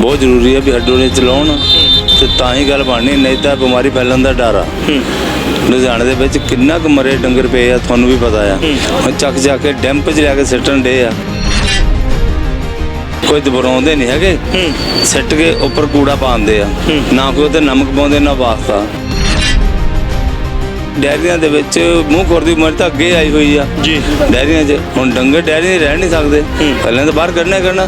ਬਹੁਤ ਜ਼ਰੂਰੀ ਹੈ ਵੀ ਹੱਡੋਲੇ ਚਲਾਉਣ ਤੇ ਤਾਂ ਹੀ ਗੱਲ ਬਣਨੀ ਨਹੀਂ ਤਾਂ ਬਿਮਾਰੀ ਫੈਲਣ ਦਾ ਡਰ ਆ। ਲੁਧਿਆਣੇ ਦੇ ਵਿੱਚ ਕਿੰਨਾ ਕੁ ਮਰੇ ਡੰਗਰ ਪਏ ਆ ਤੁਹਾਨੂੰ ਵੀ ਪਤਾ ਆ। ਹੁਣ ਚੱਕ ਜਾ ਕੇ ਡੈਂਪ 'ਚ ਲਿਆ ਕੇ ਸਿੱਟਣ ਡੇ ਆ। ਕੋਈ ਦਬਰਾਉਂਦੇ ਨਹੀਂ ਹੈਗੇ। ਸਿੱਟ ਕੇ ਉੱਪਰ ਕੂੜਾ ਪਾਉਂਦੇ ਆ। ਨਾ ਕੋਈ ਤੇ ਨਮਕ ਪਾਉਂਦੇ ਨਾ ਵਾਸਤਾ। ਡੈਰੀਆਂ ਦੇ ਵਿੱਚ ਮੂੰਹ ਖੋਰ ਦੀ ਬਿਮਾਰੀ ਤਾਂ ਅੱਗੇ ਆਈ ਹੋਈ ਆ। ਜੀ। ਡੈਰੀਆਂ 'ਚ ਹੁਣ ਡੰਗਰ ਡੈਰੀ ਰਹਿ ਨਹੀਂ ਸਕਦੇ। ਪਹਿਲਾਂ ਤਾਂ ਬਾਹਰ ਕੱਢਣਾ ਕੱਢਣਾ।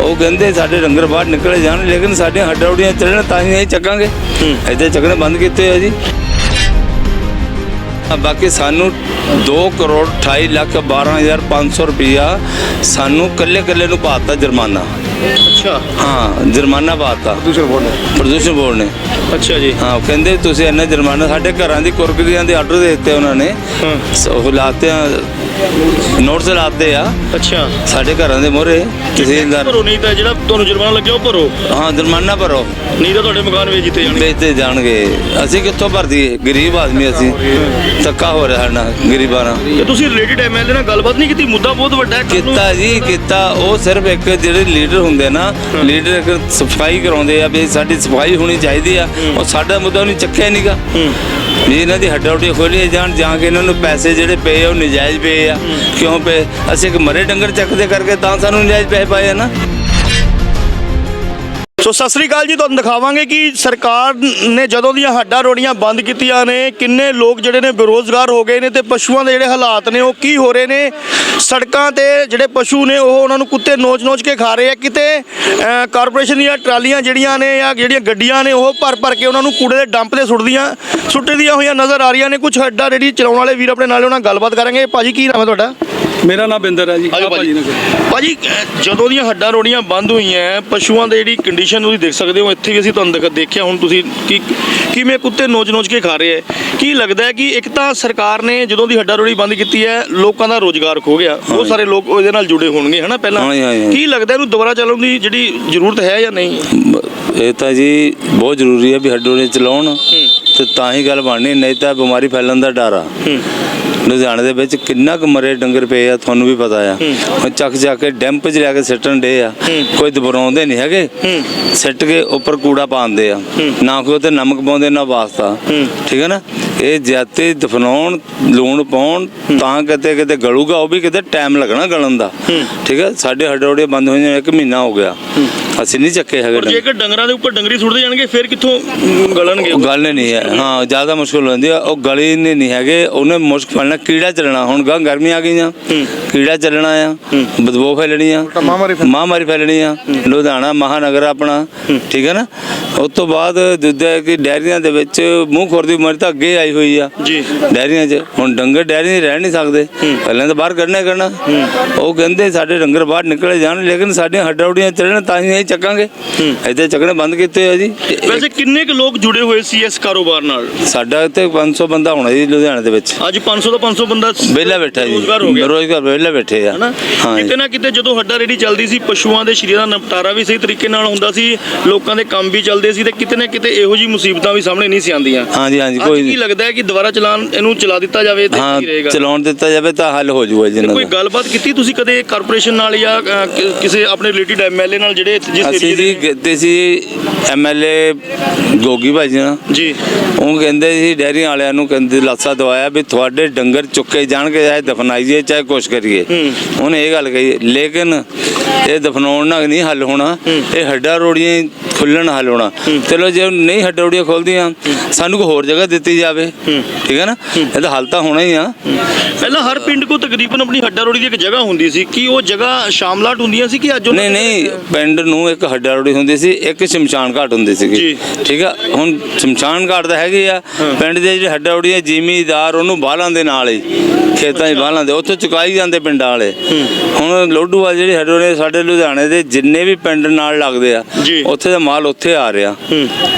ਉਹ ਕਹਿੰਦੇ ਸਾਡੇ ਡੰਗਰ ਬਾਹਰ ਨਿਕਲੇ ਜਾਣ ਲੇਕਿਨ ਸਾਡੀਆਂ ਹੱਡਾਂ ਉਡੀਆਂ ਚੱਲਣ ਤਾਂ ਹੀ ਅਸੀਂ ਚੱਕਾਂਗੇ। ਇੱਥੇ ਚੱਕਣੇ ਬੰਦ ਕੀਤੇ ਆ ਜੀ। ਬਾਕੀ ਸਾਨੂੰ 2 ਕਰੋੜ 28 ਲੱਖ 12500 ਰੁਪਇਆ ਸਾਨੂੰ ਕੱਲੇ ਕੱਲੇ ਨੂੰ ਪਾਤਾ ਜੁਰਮਾਨਾ। ਅੱਛਾ। ਹਾਂ ਜੁਰਮਾਨਾ ਪਾਤਾ ਦੂਸਰੇ ਬੋਲ ਪ੍ਰਦੂਸ਼ਣ ਬੋਰਡ ਨੇ। ਅੱਛਾ ਜੀ। ਹਾਂ ਉਹ ਕਹਿੰਦੇ ਤੁਸੀਂ ਇੰਨਾ ਜੁਰਮਾਨਾ ਸਾਡੇ ਘਰਾਂ ਦੀ ਕੁਰਕਰੀਆਂ ਦੇ ਆਰਡਰ ਦੇ ਦਿੱਤੇ ਉਹਨਾਂ ਨੇ। ਹਾਂ। ਉਹ ਲਾਤੇ ਆ ਨੋਟਸ ਲਾਤੇ ਆ। ਅੱਛਾ। ਸਾਡੇ ਘਰਾਂ ਦੇ ਮੋਹਰੇ ਤਹਿਸੀਲਦਾਰ ਭਰੋ ਨਹੀਂ ਤਾਂ ਜਿਹੜਾ ਤੁਹਾਨੂੰ ਜੁਰਮਾਨਾ ਲੱਗਿਆ ਉਹ ਭਰੋ। ਹਾਂ ਜੁਰਮਾਨਾ ਭਰੋ। ਨਹੀਂ ਤਾਂ ਤੁਹਾਡੇ ਮਕਾਨ ਵੇਚ ਦਿੱਤੇ ਜਾਣਗੇ। ਵੇਚਦੇ ਜਾਣਗੇ। ਅਸੀਂ ਕਿੱਥੋਂ ਭਰਦੀਏ ਗਰੀਬ ਆਦਮੀ ਅਸੀਂ। ਧੱਕਾ ਹੋ ਰਿਹਾ ਨਾ ਗਰੀਬਾਂ ਨਾਲ। ਤੇ ਤੁਸੀਂ ਰਿਲੇਟਡ ਐਮਐਲਏ ਨਾਲ ਗੱਲਬਾਤ ਨਹੀਂ ਕੀਤੀ? ਮੁੱਦਾ ਬਹੁਤ ਵੱਡਾ ਹੈ ਕੱਲ੍ਹ ਨੂੰ- ਕੀਤਾ ਜੀ ਕੀਤਾ। ਉਹ ਸਿਰਫ ਇੱਕ ਜਿਹੜੇ ਲੀਡਰ ਹੁੰਦੇ ਨਾ ਲੀਡਰ ਇੱਕ ਸਫ਼ਾਈ ਕਰਾਉਂਦੇ ਆ ਵੀ ਸਾਡੀ ਸਫ਼ਾਈ ਹੋਣੀ ਚਾਹੀਦੀ ਆ ਉਹ ਸਾਡਾ ਮੁੱਦਾ ਉਹਨੇ ਚੱਕਿਆ ਨਹੀਂਗਾ ਵੀ ਇਹਨਾਂ ਦੀ ਹੱਡਾਂ ਉੱਡੀਆਂ ਖੋਲੀਆਂ ਜਾਣ ਜਾਂ ਕਿ ਇਹਨਾਂ ਨੂੰ ਪੈਸੇ ਜਿਹੜੇ ਪਏ ਉਹ ਨਜਾਇਜ਼ ਪਏ ਆ। ਕਿਉਂ ਪਏ? ਅਸੀਂ ਇੱਕ ਮਰੇ ਡੰਗਰ ਚੱਕਦੇ ਕਰਕੇ ਤਾਂ ਸਾਨੂੰ ਨਜਾਇਜ਼ ਪੈਸੇ ਪਾਏ ਆ ਨਾ। ਸੋ ਸਤਿ ਸ੍ਰੀ ਅਕਾਲ ਜੀ, ਤੁਹਾਨੂੰ ਦਿਖਾਵਾਂਗੇ ਕਿ ਸਰਕਾਰ ਨੇ ਜਦੋਂ ਦੀਆਂ ਹੱਡਾਂ ਰੋੜੀਆਂ ਬੰਦ ਕੀਤੀਆਂ ਨੇ, ਕਿੰਨੇ ਲੋਕ ਜਿਹੜੇ ਨੇ ਬੇਰੋਜ਼ਗਾਰ ਹੋ ਗਏ ਨੇ ਤੇ ਪਸ਼ੂਆਂ ਦੇ ਜਿਹੜੇ ਹਾਲਾਤ ਨੇ, ਉਹ ਕੀ ਹੋ ਰਹੇ ਨੇ? ਸੜਕਾਂ ਤੇ ਜਿਹੜੇ ਪਸ਼ੂ ਨੇ, ਉਹ ਉਹਨਾਂ ਨੂੰ ਕੁੱਤੇ ਨੋਚ-ਨੋਚ ਕੇ ਖਾ ਰਹੇ ਆ। ਕਿਤੇ ਕਾਰਪੋਰੇਸ਼ਨ ਦੀਆਂ ਟਰਾਲੀਆਂ ਜਿਹੜੀਆਂ ਨੇ ਜਾਂ ਜਿਹੜੀਆਂ ਗੱਡੀਆਂ ਨੇ, ਉਹ ਭਰ ਭਰ ਕੇ ਉਹਨਾਂ ਨੂੰ ਕੂੜੇ ਦੇ ਡੰਪ ਤੇ ਸੁੱਟਦੀਆਂ ਸੁੱਟਦੀਆਂ ਹੋਈਆਂ ਨਜ਼ਰ ਆ ਰਹੀਆਂ ਨੇ। ਕੁਝ ਹੱਡਾਂ ਰੇੜੀ ਚਲਾਉਣ ਵਾਲੇ ਵੀਰ ਆਪਣੇ ਨਾਲ ਉਹਨਾਂ ਗੱਲਬਾਤ ਕਰਾਂਗੇ। ਭਾਜੀ, ਕੀ ਨਾਮ ਹੈ ਤੁਹਾਡਾ? ਮੇਰਾ ਨਾਮ ਬਿੰਦਰ ਹੈ ਜੀ ਆਜੋ ਭਾਜੀ। ਭਾਜੀ ਅਹ ਜਦੋਂ ਦੀਆਂ ਹੱਡਾਂ ਰੋੜੀਆਂ ਬੰਦ ਹੋਈਆਂ ਪਸ਼ੂਆਂ ਦੀ ਜਿਹੜੀ ਕੰਡੀਸ਼ਨ ਤੁਸੀਂ ਦੇਖ ਸਕਦੇ ਹੋ ਇੱਥੇ ਵੀ ਅਸੀਂ ਤੁਹਾਨੂੰ ਦੇਖ- ਦੇਖਿਆ ਹੁਣ ਤੁਸੀਂ ਕਿ ਕਿਵੇਂ ਕੁੱਤੇ ਨੋਚ-ਨੋਚ ਕੇ ਖਾ ਰਹੇ ਹੈ ਕੀ ਲੱਗਦਾ ਹੈ ਕਿ ਇੱਕ ਤਾਂ ਸਰਕਾਰ ਨੇ ਜਦੋਂ ਦੀ ਹੱਡਾਂ ਰੋੜੀ ਬੰਦ ਕੀਤੀ ਹੈ ਲੋਕਾਂ ਦਾ ਰੋਜ਼ਗਾਰ ਖੋ ਗਿਆ। ਬਹੁਤ ਸਾਰੇ ਲੋਕ ਉਹਦੇ ਨਾਲ ਜੁੜੇ ਹੋਣਗੇ ਹਨਾ ਪਹਿਲਾਂ? ਹਾਂਜੀ, ਹਾਂਜੀ। ਕੀ ਲੱਗਦਾ ਇਹਨੂੰ ਦੁਬਾਰਾ ਚੱਲਣ ਦੀ ਜਿਹੜੀ ਜ਼ਰੂਰਤ ਹੈ ਜਾਂ ਨਹੀਂ? ਇਹ ਤਾਂ ਜੀ ਬਹੁਤ ਜ਼ਰੂਰੀ ਹੈ ਵੀ ਹੱਡੋਲੇ ਚਲਾਉਣ ਤੇ ਤਾਂ ਹੀ ਗੱਲ ਬਣਨੀ ਨਹੀਂ ਤਾਂ ਬਿਮਾਰੀ ਫੈਲਣ ਦਾ ਡਰ ਆ। ਲੁਧਿਆਣੇ ਦੇ ਵਿੱਚ ਕਿੰਨਾ ਕੁ ਮਰੇ ਡੰਗਰ ਪਏ ਆ ਤੁਹਾਨੂੰ ਵੀ ਪਤਾ ਆ। ਹੁਣ ਚੱਕ ਜਾ ਕੇ ਡੈਂਪ 'ਚ ਲਿਆ ਕੇ ਸਿੱਟਣ ਡੇ ਆ। ਕੋਈ ਦਬਰਾਉਂਦੇ ਨਹੀਂ ਹੈਗੇ। ਸਿੱਟ ਕੇ ਉੱਪਰ ਕੂੜਾ ਪਾਉਂਦੇ ਆ। ਨਾ ਕੋਈ ਤੇ ਨਮਕ ਪਾਉਂਦੇ ਨਾ ਵਾਸਤਾ। ਠੀਕ ਹੈ ਨਾ? ਇਹ ਜਾਤੇ ਦਫਨਾਉਣ ਲੂਣ ਪਾਉਣ ਤਾਂ ਕਿਤੇ ਕਿਤੇ ਗਲੂਗਾ ਉਹ ਵੀ ਕਿਤੇ ਟਾਈਮ ਲੱਗਣਾ ਗਲਣ ਦਾ। ਠੀਕ ਹੈ? ਸਾਡੇ ਹੱਡੋੜੇ ਬੰਦ ਹੋਏ ਇੱਕ ਮਹੀਨਾ ਹੋ ਗਿਆ। ਅਸੀਂ ਨਹੀਂ ਚੱਕੇ ਹੈਗੇ ਪਰ। ਜੇਕਰ ਡੰਗਰਾਂ ਦੇ ਉੱਪਰ ਡੰਗਰੀ ਸੁੱਟਦੇ ਜਾਣਗੇ ਫਿਰ ਕਿੱਥੋਂ ਗਲਣਗੇ ਉਹ? ਗੱਲ ਨਹੀਂ ਹੈ। ਹਾਂ ਜ਼ਿਆਦਾ ਮੁਸ਼ਕਲ ਹੁੰਦੀ ਆ ਉਹ ਗਲੀ ਨਹੀਂ ਨਹੀਂ ਹੈਗੇ ਉਹਨੇ ਮੁਸ਼ਕ ਫੜਨਾ ਕੀੜਾ ਚੱਲਣਾ ਹੁਣ ਗਾਂ ਗਰਮੀ ਆ ਗਈਆਂ। ਕੀੜਾ ਚੱਲਣਾ ਆ ਬਦਬੂ ਫੈਲਣੀ ਆ। ਮਹਾਮਾਰੀ ਫੈਲਣੀ। ਆ। ਲੁਧਿਆਣਾ ਮਹਾਨਗਰ ਆਪਣਾ। ਠੀਕ ਹੈ ਨਾ? ਉਸ ਤੋਂ ਬਾਅਦ ਦੂਜਾ ਹੈ ਕਿ ਡੈਰੀਆਂ ਦੇ ਵਿੱਚ ਮੂੰਹ ਖੋਰ ਦੀ ਬਿਮਾਰੀ ਤਾਂ ਅੱਗੇ ਆਈ ਹੋਈ ਆ। ਜੀ। ਡੈਰੀਆਂ 'ਚ। ਹੁਣ ਡੰਗਰ ਡੈਰੀ 'ਚ ਰਹਿ ਨਹੀਂ ਸਕਦੇ। ਪਹਿਲਾਂ ਤਾਂ ਬਾਹਰ ਕੱਢਣਾ ਹੀ ਕੱਢਣਾ। ਉਹ ਕਹਿੰਦੇ ਸਾਡੇ ਡੰਗਰ ਬਾਹਰ ਨਿਕਲੇ ਜਾਣ ਲੇਕਿਨ ਸਾਡੀਆਂ ਹੱਡਾਂ ਉਡੀਆਂ ਚੱਲਣ ਤਾਂ ਹੀ ਅਸੀਂ ਚੱਕਾਂਗੇ। ਇੱਥੇ ਚੱਕਣੇ ਬੰਦ ਕੀਤੇ ਆ ਜੀ। ਵੈਸੇ ਕਿੰਨੇ ਕੁ ਲੋਕ ਜੁੜੇ ਹੋਏ ਸੀ ਇਸ ਕਾਰੋਬਾਰ ਨਾਲ? ਸਾਡਾ ਇੱਥੇ 500 ਬੰਦਾ ਹੋਣਾ ਜੀ ਲੁਧਿਆਣੇ ਦੇ ਵਿੱਚ। ਅੱਜ 500 ਤੋਂ 500 ਬੰਦਾ ਵਿਹਲਾ ਬੈਠਾ ਜੀ। ਰੋਜ਼ਗਾਰ ਹੋ ਗਿਆ। ਰੋਜ਼ਗਾਰ ਵਿਹਲਾ ਬੈਠੇ ਆ। ਹਾਂ ਕਿਤੇ। ਨਾ ਕਿਤੇ ਜਦੋਂ ਹੱਡਾ ਰੇੜੀ ਚੱਲਦੀ ਸੀ ਪਸ਼ੂਆਂ ਦੇ ਸ਼ਰੀਰਾਂ ਦਾ ਨਿਪਟਾਰਾ ਵੀ ਸਹੀ ਤਰੀਕੇ ਨਾਲ ਹੁੰਦਾ ਸੀ ਲੋਕਾਂ ਦੇ ਕੰਮ ਵੀ ਚੱਲਦੇ ਸੀ ਤੇ ਕਿਤੇ ਨਾ ਕਿਤੇ ਇਹੋ ਜੀ ਮੁਸੀਬਤਾਂ ਵੀ ਸਾਹਮਣੇ ਨਹੀਂ ਸੀ ਆਉਂਦੀਆਂ। ਹਾਂ ਜੀ ਹਾਂ ਜੀ ਅੱਜ ਕੋਈ ਨਹੀਂ। ਲੱਗਦਾ ਹੈ ਕਿ ਦੁਬਾਰਾ ਚਲਾਨ ਇਹਨੂੰ ਚਲਾ ਦਿੱਤਾ ਜਾਵੇ ਤੇ ਹਾਂ ਕੀ ਰਹੇਗਾ? ਚਲਾਉਣ ਦਿੱਤਾ ਜਾਵੇ ਤਾਂ ਹੱਲ ਹੋ ਜਾਊਗਾ ਜੀ ਇਹਨਾਂ ਕੋਈ ਦਾ। ਗੱਲਬਾਤ ਕੀਤੀ ਤੁਸੀਂ ਕਦੇ ਕਾਰਪੋਰੇਸ਼ਨ ਨਾਲ ਜਾਂ ਅ, ਕਿ- ਕਿਸੇ ਆਪਣੇ ਰਿਲੇਟਡ ਐਮਐਲਏ ਨਾਲ ਜਿਹੜੇ ਜਿਸ ਅਸੀਂ ਏਰੀਏ ਜੀ ਦੇ ਸੀ ਐਮਐਲਏ ਗੋਗੀ ਭਾਜੀ ਨਾਲ। ਜੀ। ਉਹ ਕਹਿੰਦੇ ਸੀ ਡੈਰੀ ਵਾਲਿਆਂ ਨੂੰ ਕਹਿੰਦੇ ਲਾਸਾ ਦਵਾਇਆ ਵੀ ਤੁਹਾਡੇ ਡੰਗਰ ਚੁੱਕੇ ਜਾਣਗੇ ਚਾਹੇ ਦਫਨਾਈਏ ਚਾਹੇ ਕੁਛ ਕਰੀਏ। ਉਹਨੇ ਇਹ ਗੱਲ ਕਹੀ ਲੇਕਿਨ ਇਹ ਦਫਨਾਉਣ ਨਾਲ ਨਹੀਂ ਹੱਲ ਹੋਣਾ ਇਹ ਹੱਡਾ ਰੋੜੀਆਂ ਖੁੱਲਣ ਹੱਲ ਹੋਣਾ। ਚਲੋ ਜੇ ਨਹੀਂ ਹੱਡਾ ਰੋੜੀਆਂ ਖੋਲਦੀਆਂ ਸਾਨੂੰ ਕੋਈ ਹੋਰ ਜਗ੍ਹਾ ਦਿੱਤੀ ਜਾਵੇ। ਠੀਕ ਹੈ ਨਾ? ਇਹਦਾ ਹੱਲ ਤਾਂ ਹੋਣਾ ਹੀ ਆ। ਪਹਿਲਾਂ ਹਰ ਪਿੰਡ ਕੋ ਤਕਰੀਬਨ ਆਪਣੀ ਹੱਡਾ ਰੋੜੀ ਦੀ ਇੱਕ ਜਗ੍ਹਾ ਹੁੰਦੀ ਸੀ। ਕਿ ਉਹ ਜਗ੍ਹਾ ਸ਼ਾਮਲਾਟ ਹੁੰਦੀਆਂ ਸੀ ਕਿ ਅੱਜ ਨਹੀਂ ਨਹੀਂ ਪਿੰਡ ਨੂੰ ਇੱਕ ਹੱਡਾ ਰੋੜੀ ਹੁੰਦੀ ਸੀ ਇੱਕ ਸ਼ਮਸ਼ਾਨ ਘਾਟ ਹੁੰਦੀ ਜੀ। ਠੀਕ ਆ? ਹੁਣ ਸ਼ਮਸ਼ਾਨ ਘਾਟ ਤਾਂ ਹੈਗੀ ਆ। ਪਿੰਡ ਦੇ ਜਿਹੜੇ ਹੱਡਾ ਰੋੜੀ ਆ ਜ਼ਿਮੀਦਾਰ ਉਹਨੂੰ ਬਾਲਾਂ ਦੇ ਨਾਲ ਹੀ ਖੇਤਾਂ 'ਚ ਬਾਲਾਂ ਦੇ ਉੱਥੋਂ ਚੁਕਾਈ ਜਾਂਦੇ ਪਿੰਡਾਂ ਵਾਲੇ। ਹੁਣ ਲੋਡੂ ਵਾਲੇ ਜਿਹੜੇ ਹੱਡਾ ਰੋੜੀ ਸਾਡੇ ਲੁਧਿਆਣੇ ਦੇ ਜਿੰਨੇ ਵੀ ਪਿੰਡ ਨਾਲ ਲੱਗਦੇ ਆ। ਉੱਥੇ ਦਾ ਮਾਲ ਉੱਥੇ ਆ ਰਿਹਾ।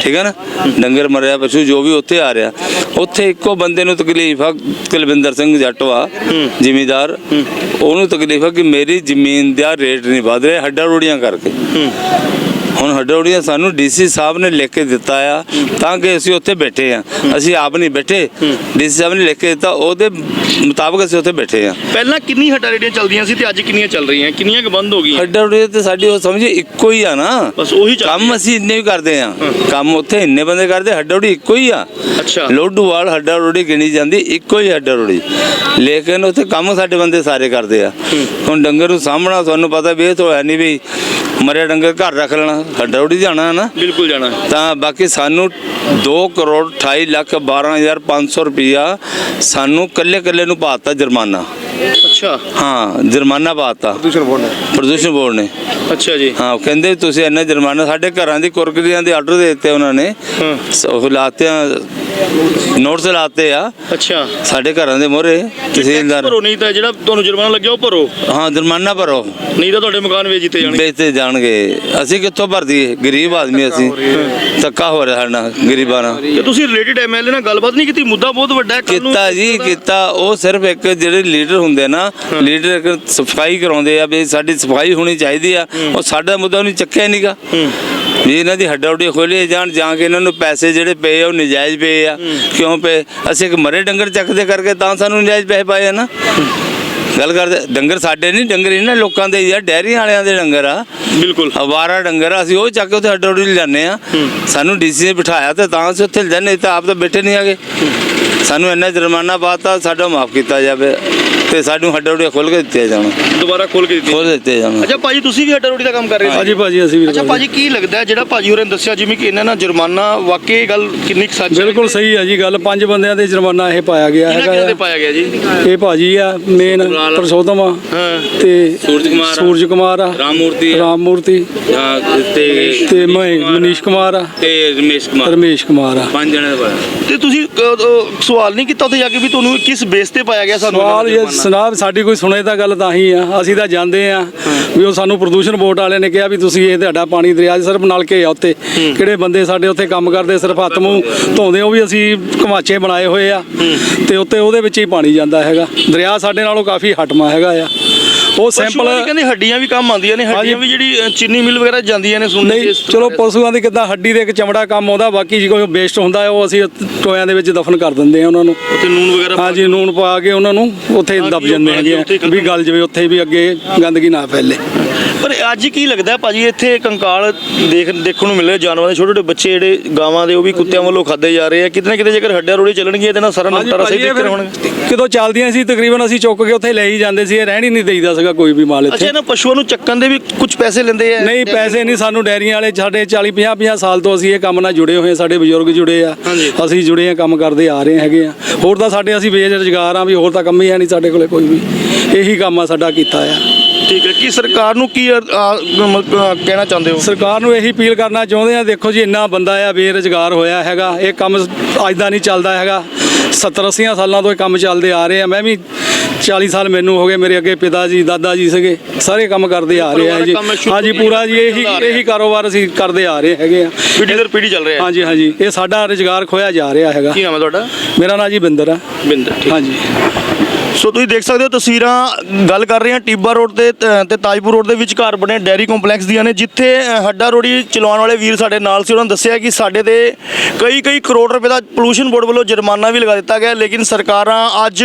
ਠੀਕ ਹੈ ਨਾ? ਡੰਗਰ ਮਰਿਆ ਪਸ਼ੂ ਜੋ ਵੀ ਉੱਥੇ ਆ ਰਿਹਾ। ਉੱਥੇ ਇੱਕੋ ਬੰਦੇ ਨੂੰ ਤਕਲੀਫ ਆ ਕੁਲਵਿੰਦਰ ਸਿੰਘ ਜੱਟਵਾ ਜ਼ਿਮੀਦਾਰ। ਉਹਨੂੰ ਤਕਲੀਫ ਆ ਕਿ ਮੇਰੀ ਜ਼ਮੀਨ ਦਾ ਰੇਟ ਨਹੀਂ ਵਧ ਰਿਹਾ ਹੱਡਾ ਰੋੜੀਆਂ ਕਰਕੇ। ਹੁਣ ਹਡੋੜੀਆਂ ਸਾਨੂੰ ਡੀਸੀ ਸਾਹਿਬ ਨੇ ਲਿਖ ਕੇ ਦਿੱਤਾ ਆ ਤਾਂ ਕਿ ਅਸੀਂ ਉੱਥੇ ਬੈਠੇ ਆ। ਅਸੀਂ ਆਪ ਨਹੀਂ ਬੈਠੇ। ਡੀਸੀ ਸਾਹਿਬ ਨੇ ਲਿਖ ਕੇ ਦਿੱਤਾ ਉਹਦੇ ਮੁਤਾਬਕ ਅਸੀਂ ਉੱਥੇ ਬੈਠੇ ਆ। ਪਹਿਲਾਂ ਕਿੰਨੀ ਹੱਡਾ ਰੇੜੀਆਂ ਚੱਲਦੀਆਂ ਸੀ ਤੇ ਅੱਜ ਕਿੰਨੀਆਂ ਚੱਲ ਰਹੀਆਂ? ਕਿੰਨੀਆਂ ਕੁ ਬੰਦ ਹੋ ਗਈਆਂ? ਹਡੋੜੀ ਤੇ ਸਾਡੀ ਉਹ ਸਮਝੀ ਇੱਕੋ ਹੀ ਆ ਨਾ। ਬਸ ਉਹੀ ਚੱਲ ਕੰਮ ਅਸੀਂ ਇੰਨੇ ਹੀ ਕਰਦੇ ਆ। ਕੰਮ ਉੱਥੇ ਇੰਨੇ ਬੰਦੇ ਕਰਦੇ ਹੱਡੋੜੀ ਇੱਕੋ ਹੀ ਆ। ਅੱਛਾ। ਲੋਡੂਵਾਲ ਹੱਡਾ ਰੋੜੀ ਗਿਣੀ ਜਾਂਦੀ ਇੱਕੋ ਹੀ ਹੱਡਾ ਰੋੜੀ ਲੇਕਿਨ ਉੱਥੇ ਕੰਮ ਸਾਡੇ ਬੰਦੇ ਸਾਰੇ ਕਰਦੇ ਆ। ਹੁਣ ਡੰਗਰ ਨੂੰ ਸਾਹਮਣਾ ਤੁਹਾਨੂੰ ਪਤਾ ਵੀ ਇਹ ਤਾਂ ਹੈ ਨਹੀਂ ਵੀ ਮਰਿਆ ਡੰਗਰ ਘਰ ਰੱਖ ਲੈਣਾ ਹੱਡਾ ਰੋੜੀ ਜਾਣਾ ਨਾ? ਬਿਲਕੁਲ ਜਾਣਾ। ਤਾਂ ਬਾਕੀ ਸਾਨੂੰ 2 ਕਰੋੜ 28 ਲੱਖ 12500 ਰੁਪਇਆ ਸਾਨੂੰ ਕੱਲੇ ਕੱਲੇ ਨੂੰ ਪਾਤਾ ਜੁਰਮਾਨਾ। ਅੱਛਾ। ਹਾਂ ਜੁਰਮਾਨਾ ਪਾਤਾ। ਪ੍ਰਦੂਸ਼ਣ ਬੋਰਡ ਨੇ। ਪ੍ਰਦੂਸ਼ਣ ਬੋਰਡ ਨੇ। ਅੱਛਾ ਜੀ। ਹਾਂ ਉਹ ਕਹਿੰਦੇ ਤੁਸੀਂ ਇੰਨਾ ਜੁਰਮਾਨਾ ਸਾਡੇ ਘਰਾਂ ਦੀ ਕੁਰਕਰੀਆਂ ਦੇ ਆਰਡਰ ਦੇ ਦਿੱਤੇ ਉਹਨਾਂ ਨੇ। ਉਹ ਲਾਤੇ ਆ ਨੋਟਸ ਲਾਤੇ ਆ। ਅੱਛਾ। ਸਾਡੇ ਘਰਾਂ ਦੇ ਮੋਹਰੇ ਤਹਿਸੀਲਦਾਰ। ਭਰੋ ਨਹੀਂ ਤਾਂ ਜਿਹੜਾ ਤੁਹਾਨੂੰ ਜੁਰਮਾਨਾ ਲੱਗਿਆ ਉਹ ਭਰੋ। ਹਾਂ ਜੁਰਮਾਨਾ ਭਰੋ। ਨਹੀਂ ਤਾਂ ਤੁਹਾਡੇ ਮਕਾਨ ਵੇਚ ਦਿੱਤੇ ਜਾਣਗੇ। ਵੇਚਤੇ ਜਾਣਗੇ। ਅਸੀਂ ਕਿੱਥੋਂ ਭਰਦੀਏ? ਗਰੀਬ ਆਦਮੀ ਅਸੀਂ। ਧੱਕਾ ਹੋ ਰਿਹਾ ਸਾਡਾ ਗਰੀਬਾਂ ਨਾਲ। ਤੇ ਤੁਸੀਂ ਰਿਲੇਟਡ ਐਮਐਲਏ ਨਾਲ ਗੱਲਬਾਤ ਨਹੀਂ ਕੀਤੀ? ਮੁੱਦਾ ਬਹੁਤ ਵੱਡਾ ਹੈ ਕੀਤਾ ਜੀ ਕੀਤਾ। ਉਹ ਸਿਰਫ ਇੱਕ ਜਿਹੜੇ ਲੀਡਰ ਹੁੰਦੇ ਨਾ ਲੀਡਰ ਸਫ਼ਾਈ ਕਰਾਉਂਦੇ ਆ ਵੀ ਸਾਡੀ ਸਫ਼ਾਈ ਹੋਣੀ ਚਾਹੀਦੀ ਆ ਉਹ ਸਾਡਾ ਮੁੱਦਾ ਉਹਨੇ ਚੱਕਿਆ ਨਹੀਂਗਾ ਵੀ ਇਹਨਾਂ ਦੀ ਹੱਡਾ ਉੱਡੀ ਖੋਲੇ ਜਾਣ ਜਾਂ ਕੇ ਇਹਨਾਂ ਨੂੰ ਪੈਸੇ ਜਿਹੜੇ ਪਏ ਆ ਉਹ ਨਜਾਇਜ਼ ਪਏ ਆ। ਕਿਉਂ ਪਏ? ਅਸੀਂ ਇੱਕ ਮਰੇ ਡੰਗਰ ਚੱਕਦੇ ਕਰਕੇ ਤਾਂ ਸਾਨੂੰ ਨਜਾਇਜ਼ ਪੈਸੇ ਪਾਏ ਆ ਨਾ। ਗੱਲ ਕਰਦੇ ਡੰਗਰ ਸਾਡੇ ਨਹੀਂ ਡੰਗਰ ਇਹਨਾਂ ਲੋਕਾਂ ਦੇ ਆ ਡੈਰੀਆਂ ਵਾਲਿਆਂ ਦੇ ਡੰਗਰ ਆ। ਬਿਲਕੁਲ। ਅਵਾਰਾ ਡੰਗਰ ਆ, ਅਸੀਂ ਉਹ ਚੱਕ ਕੇ ਉੱਥੇ ਹੱਡਾ ਉੱਡੀ ਲਿਜਾਨੇ ਆ। ਸਾਨੂੰ ਡੀਸੀ ਨੇ ਬਿਠਾਇਆ ਤੇ ਤਾਂ ਅਸੀਂ ਉੱਥੇ ਲਿਜਾਨੇ ਤਾਂ ਆਪ ਤਾਂ ਬੈਠੇ ਨਹੀਂ ਆਗੇ ਸਾਨੂੰ ਇੰਨਾ ਜੁਰਮਾਨਾ ਪਾਤਾ ਸਾਡਾ ਮਾਫ ਕੀਤਾ ਜਾਵੇ ਤੇ ਸਾਨੂੰ ਹੱਡਾ ਉੱਡੀ ਖੋਲ ਕੇ ਦਿੱਤੇ ਜਾਣ। ਦੁਬਾਰਾ ਖੋਲ ਕੇ ਦਿੱਤੀ ਖੋਲ ਦਿੱਤੇ ਜਾਣ। ਅੱਛਾ ਭਾਜੀ ਤੁਸੀਂ ਵੀ ਹੱਡਾ ਰੋਟੀ ਦਾ ਕੰਮ ਕਰ ਰਹੇ ਸੀ? ਹਾਂਜੀ ਭਾਜੀ ਅਸੀਂ ਵੀ ਅੱਛਾ ਭਾਜੀ ਕੀ ਲੱਗਦਾ ਹੈ ਜਿਹੜਾ ਭਾਜੀ ਹੋਰਾਂ ਨੇ ਦੱਸਿਆ ਜਿਵੇਂ ਕਿ ਇਹਨਾਂ ਨਾਲ ਜੁਰਮਾਨਾ ਵਾਕਈ ਇਹ ਗੱਲ ਕਿੰਨੀ ਕੁ ਸੱਚ ਹੈ? ਬਿਲਕੁਲ ਸਹੀ ਹੈ ਜੀ ਗੱਲ। ਪੰਜ ਬੰਦਿਆਂ ਦੇ ਜੁਰਮਾਨਾ ਇਹ ਪਾਇਆ ਗਿਆ ਕਿਹਨਾਂ ਹੈਗਾ ਕਿਹਨਾਂ ਤੇ। ਪਾਇਆ ਗਿਆ ਜੀ? ਇਹ ਭਾਜੀ ਆ ਮੇਨ ਆ। ਹਾਂ। ਤੇ ਸੂਰਜ ਕੁਮਾਰ ਆ। ਸੂਰਜ ਕੁਮਾਰ ਆ। ਰਾਮ ਮੂਰਤੀ ਆ। ਰਾਮ ਮੂਰਤੀ। ਹਾਂ, ਤੇ ਤੇ ਮੈਂ ਮਨੀਸ਼ ਕੁਮਾਰ ਆ। ਤੇ ਰਮੇਸ਼ ਕੁਮਾਰ। ਰਮੇਸ਼ ਕੁਮਾਰ ਆ। ਪੰਜ ਜਣੇ ਦਾ ਪਾਇਆ। ਤੇ ਤੁਸੀਂ ਸਵਾਲ ਨਹੀਂ ਕੀਤਾ ਉੱਥੇ ਜਾ ਕੇ ਵੀ ਤੁਹਾਨੂੰ ਕਿਸ ਬੇਸ ਤੇ ਪਾਇਆ ਗਿਆ ਸਾਨੂੰ ਸਵਾਲ ਇਹ ਦਾ? ਸਨਾਬ ਸਾਡੀ ਕੋਈ ਸੁਣੇ ਤਾਂ ਗੱਲ ਤਾਂ ਹੀ ਆ। ਅਸੀਂ ਤਾਂ ਜਾਂਦੇ ਆ ਵੀ ਉਹ ਸਾਨੂੰ ਪ੍ਰਦੂਸ਼ਣ ਬੋਰਡ ਵਾਲਿਆਂ ਨੇ ਕਿਹਾ ਵੀ ਤੁਸੀਂ ਇਹ ਤੁਹਾਡਾ ਪਾਣੀ ਦਰਿਆ 'ਚ ਸਿਰਫ ਨਲਕੇ ਆ ਉੱਤੇ ਕਿਹੜੇ ਬੰਦੇ ਸਾਡੇ ਉੱਥੇ ਕੰਮ ਕਰਦੇ ਸਿਰਫ ਹੱਥ ਮੂੰਹ ਧੋਂਦੇ ਉਹ ਵੀ ਅਸੀਂ ਕਮਾਚੇ ਬਣਾਏ ਹੋਏ ਆ। ਤੇ ਉੱਤੇ ਉਹਦੇ ਵਿੱਚ ਹੀ ਪਾਣੀ ਜਾਂਦਾ ਹੈਗਾ। ਦਰਿਆ ਸਾਡੇ ਨਾਲੋਂ ਕਾਫੀ ਹਟਮਾ ਹੈਗਾ ਆ। ਉਹ ਸੈਂਪਲ ਕਹਿੰਦੇ ਹੱਡੀਆਂ ਵੀ ਕੰਮ ਆਉਂਦੀਆਂ ਨੇ ਹੱਡੀਆਂ ਵੀ ਜਿਹੜੀ ਚੀਨੀ ਮਿਲ ਵਗੈਰਾ ਜਾਂਦੀਆਂ ਨੇ ਸੁਣਨੇ ਨਹੀਂ ਚਲੋ ਪਸ਼ੂਆਂ ਦੀ ਕਿੱਦਾਂ ਹੱਡੀ ਦੇ ਇੱਕ ਚਮੜਾ ਕੰਮ ਆਉਂਦਾ ਬਾਕੀ ਜੇ ਕੋਈ ਵੇਸਟ ਹੁੰਦਾ ਹੈ ਉਹ ਅਸੀਂ ਟੋਇਆਂ ਦੇ ਵਿੱਚ ਦਫਨ ਕਰ ਦਿੰਦੇ ਆ ਉਹਨਾਂ ਨੂੰ। ਉੱਥੇ ਨੂਨ ਵਗੈਰਾ ਹਾਂਜੀ ਨੂਨ ਪਾ ਕੇ ਉਹਨਾਂ ਨੂੰ ਉੱਥੇ ਤਾਂ ਦਬ ਜਾਂਦੇ ਹੈਗੇ ਵੀ ਗਲ ਜਵੇ ਉੱਥੇ ਵੀ ਅੱਗੇ ਗੰਦਗੀ ਨਾ ਫੈਲੇ। ਪਰ ਅੱਜ ਕੀ ਲੱਗਦਾ ਭਾਜੀ ਇੱਥੇ ਕੰਕਾਲ ਦੇਖ ਦੇਖਣ ਨੂੰ ਮਿਲ ਰਿਹਾ ਜਾਨਵਰਾਂ ਦੇ ਛੋਟੇ ਛੋਟੇ ਬੱਚੇ ਜਿਹੜੇ ਗਾਵਾਂ ਦੇ ਉਹ ਵੀ ਕੁੱਤਿਆਂ ਵੱਲੋਂ ਖਾਦੇ ਜਾ ਰਹੇ ਆ। ਕਿਤੇ ਨਾ ਕਿਤੇ ਜੇਕਰ ਹੱਡਿਆ ਰੋੜੀ ਚੱਲਣਗੀਆਂ ਇਹਦੇ ਨਾਲ ਸਾਰਾ ਤਰੀਕੇ ਨਾਲ ਫਿਰ ਹੋਣਗੇ? ਕਿਦੋਂ ਚੱਲਦੀਆਂ ਸੀ ਤਕਰੀਬਨ ਅਸੀਂ ਚੁੱਕ ਕੇ ਉੱਥੇ ਲੈ ਹੀ ਜਾਂਦੇ ਸੀ ਇਹ ਰਹਿਣ ਹੀ ਨਹੀਂ ਦੇਈਦਾ ਸੀਗਾ ਕੋਈ ਵੀ ਮਾਲ ਅੱਛਾ ਇੱਥੇ। ਇਹਨਾਂ ਪਸ਼ੂਆਂ ਨੂੰ ਚੱਕਣ ਦੇ ਵੀ ਕੁਝ ਪੈਸੇ ਲੈਂਦੇ ਆ? ਨਹੀਂ ਪੈਸੇ ਨਹੀਂ ਸਾਨੂੰ ਡੈਰੀਆਂ ਵਾਲੇ ਸਾਡੇ 40 50 50 ਸਾਲ ਤੋਂ ਅਸੀਂ ਇਹ ਕੰਮ ਨਾਲ ਜੁੜੇ ਹੋਏ ਹਾਂ, ਸਾਡੇ ਬਜ਼ੁਰਗ ਜੁੜੇ ਆ। ਹਾਂਜੀ। ਅਸੀਂ ਜੁੜੇ ਆ ਕੰਮ ਕਰਦੇ ਆ ਰਹੇ ਹੈਗੇ ਆ। ਹੋਰ ਤਾਂ ਸਾਡੇ ਅਸੀਂ ਬੇਰੁਜ਼ਗਾਰ ਆ ਵੀ ਹੋਰ ਤਾਂ ਕੰਮ ਹੀ ਹੈ ਨਹੀਂ ਸਾਡੇ ਕੋਲੇ ਕੋਈ ਵੀ। ਇਹੀ ਕੰਮ ਆ ਸਾਡਾ ਕੀਤਾ ਆ। ਠੀਕ ਹੈ ਕੀ ਸਰਕਾਰ ਨੂੰ ਕੀ ਅ, ਆ, ਮ- ਅ, ਕਹਿਣਾ ਚਾਹੁੰਦੇ ਹੋ? ਸਰਕਾਰ ਨੂੰ ਇਹੀ ਅਪੀਲ ਕਰਨਾ ਚਾਹੁੰਦੇ ਆ ਦੇਖੋ ਜੀ ਇੰਨਾ ਬੰਦਾ ਆ ਬੇਰੁਜ਼ਗਾਰ ਹੋਇਆ ਹੈਗਾ ਇਹ ਕੰਮ ਅੱਜ ਦਾ ਨਹੀਂ ਚੱਲਦਾ ਹੈਗਾ। 70 80 ਸਾਲਾਂ ਤੋਂ ਇਹ ਕੰਮ ਚੱਲਦੇ ਆ ਰਹੇ ਆ। ਮੈਂ ਵੀ 40 ਸਾਲ ਮੈਨੂੰ ਹੋ ਗਏ ਮੇਰੇ ਅੱਗੇ ਪਿਤਾ ਜੀ ਦਾਦਾ ਜੀ ਸੀਗੇ। ਸਾਰੇ ਕੰਮ ਕਰਦੇ ਆ ਰਹੇ ਆ ਜੀ। ਹਾਂਜੀ ਪੂਰਾ ਜੀ ਇਹੀ। ਇਹੀ ਕਾਰੋਬਾਰ ਅਸੀਂ ਕਰਦੇ ਆ ਰਹੇ ਹੈਗੇ ਆ। ਪੀੜੀ ਦਰ ਪੀੜੀ ਚੱਲ ਰਿਹਾ ਹੈ। ਹਾਂਜੀ ਹਾਂਜੀ। ਇਹ ਸਾਡਾ ਰੁਜ਼ਗਾਰ ਖੋਇਆ ਜਾ ਰਿਹਾ ਹੈਗਾ। ਕੀ ਨਾਮ ਹੈ ਤੁਹਾਡਾ? ਮੇਰਾ ਨਾਂ ਜੀ ਬਿੰਦਰ ਆ। ਬਿੰਦਰ ਠੀਕ। ਹਾਂਜੀ। ਸੋ ਤੁਸੀਂ ਦੇਖ ਸਕਦੇ ਹੋ ਤਸਵੀਰਾਂ ਗੱਲ ਕਰ ਰਹੇ ਹਾਂ ਟਿੱਬਾ ਰੋਡ ਤੇ ਅ, ਤੇ ਤਾਜਪੁਰ ਰੋਡ ਦੇ ਵਿਚਕਾਰ ਬਣੇ ਡੈਰੀ ਕੰਪਲੈਕਸ ਦੀਆਂ ਨੇ ਜਿੱਥੇ ਅ, ਹੱਡਾ ਰੋੜੀ ਚਲਾਉਣ ਵਾਲੇ ਵੀਰ ਸਾਡੇ ਨਾਲ ਸੀ ਉਹਨਾਂ ਨੇ ਦੱਸਿਆ ਕਿ ਸਾਡੇ ਤੇ ਕਈ ਕਈ ਕਰੋੜ ਰੁਪਏ ਦਾ ਪੋਲੂਸ਼ਨ ਬੋਰਡ ਵੱਲੋਂ ਜੁਰਮਾਨਾ ਵੀ ਲਗਾ ਦਿੱਤਾ ਗਿਆ ਲੇਕਿਨ ਸਰਕਾਰਾਂ ਅੱਜ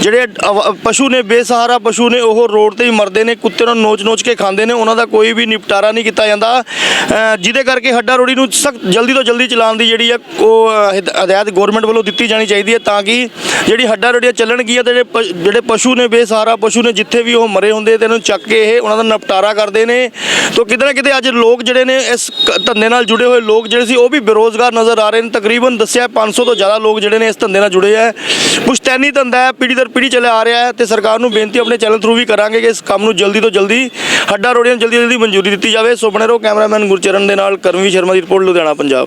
ਜਿਹੜੇ ਅਵ- ਪਸ਼ੂ ਨੇ ਬੇਸਹਾਰਾ ਪਸ਼ੂ ਨੇ ਉਹ ਰੋਡ ਤੇ ਹੀ ਮਰਦੇ ਨੇ ਕੁੱਤੇ ਨੂੰ ਨੋਚ-ਨੋਚ ਕੇ ਖਾਂਦੇ ਨੇ ਉਹਨਾਂ ਦਾ ਕੋਈ ਵੀ ਨਿਪਟਾਰਾ ਨਹੀਂ ਕੀਤਾ ਜਾਂਦਾ ਅ, ਜਿਹਦੇ ਕਰਕੇ ਹੱਡਾ ਰੋੜੀ ਨੂੰ ਸਖਤ ਜਲਦੀ ਤੋਂ ਜਲਦੀ ਚਲਾਉਣ ਦੀ ਜਿਹੜੀ ਆ ਉਹ ਅ, ਹਿਦ- ਹਦਾਇਤ ਗਵਰਨਮੈਂਟ ਵੱਲੋਂ ਦਿੱਤੀ ਜਾਣੀ ਚਾਹੀਦੀ ਹੈ ਤਾਂ ਕਿ ਜਿਹੜੀ ਹੱਡਾ ਰੋੜੀਆਂ ਚੱਲਣਗੀਆਂ ਤੇ ਜਿਹੜੇ ਜਿਹੜੇ ਪਸ਼ੂ ਨੇ ਬੇਸਹਾਰਾ ਪਸ਼ੂ ਨੇ ਜਿੱਥੇ ਵੀ ਉਹ ਮਰੇ ਹੁੰਦੇ ਤੇ ਇਹਨੂੰ ਚੱਕ ਕੇ ਇਹ ਉਹਨਾਂ ਦਾ ਨਿਪਟਾਰਾ ਕਰਦੇ ਨੇ। ਤੋਂ ਕਿਤੇ ਨਾ ਕਿਤੇ ਅੱਜ ਲੋਕ ਜਿਹੜੇ ਨੇ ਇਸ ਧੰਦੇ ਨਾਲ ਜੁੜੇ ਹੋਏ ਲੋਕ ਜਿਹੜੇ ਸੀ, ਉਹ ਵੀ ਬੇਰੋਜ਼ਗਾਰ ਨਜ਼ਰ ਆ ਰਹੇ ਨੇ। ਤਕਰੀਬਨ ਦੱਸਿਆ 500 ਤੋਂ ਜ਼ਿਆਦਾ ਲੋਕ ਜਿਹੜੇ ਨੇ ਇਸ ਧੰਦੇ ਨਾਲ ਜੁੜੇ ਆ। ਪੁਸ਼ਤੈਨੀ ਧੰਦਾ ਹੈ ਪੀੜੀ ਦਰ ਪੀੜੀ ਚੱਲਿਆ ਆ ਰਿਹਾ ਹੈ ਤੇ ਸਰਕਾਰ ਨੂੰ ਬੇਨਤੀ ਆਪਣੇ ਚੈਨਲ ਥਰੂ ਵੀ ਕਰਾਂਗੇ ਕਿ ਇਸ ਕੰਮ ਨੂੰ ਜਲਦੀ ਤੋਂ ਜਲਦੀ, ਹੱਡਾ ਰੋੜੀਆਂ ਜਲਦੀ ਤੋਂ ਜਲਦੀ ਮਨਜ਼ੂਰੀ ਦਿੱਤੀ ਜਾਵੇ। ਸੋ ਬਣੇ ਰਹੋ ਕੈਮਰਾਮੈਨ ਗੁਰਚਰਨ ਦੇ ਨਾਲ ਕਰਮਵੀ ਸ਼ਰਮਾ ਦੀ ਰਿਪੋਰਟ, ਲੁਧਿਆਣਾ, ਪੰਜਾਬ।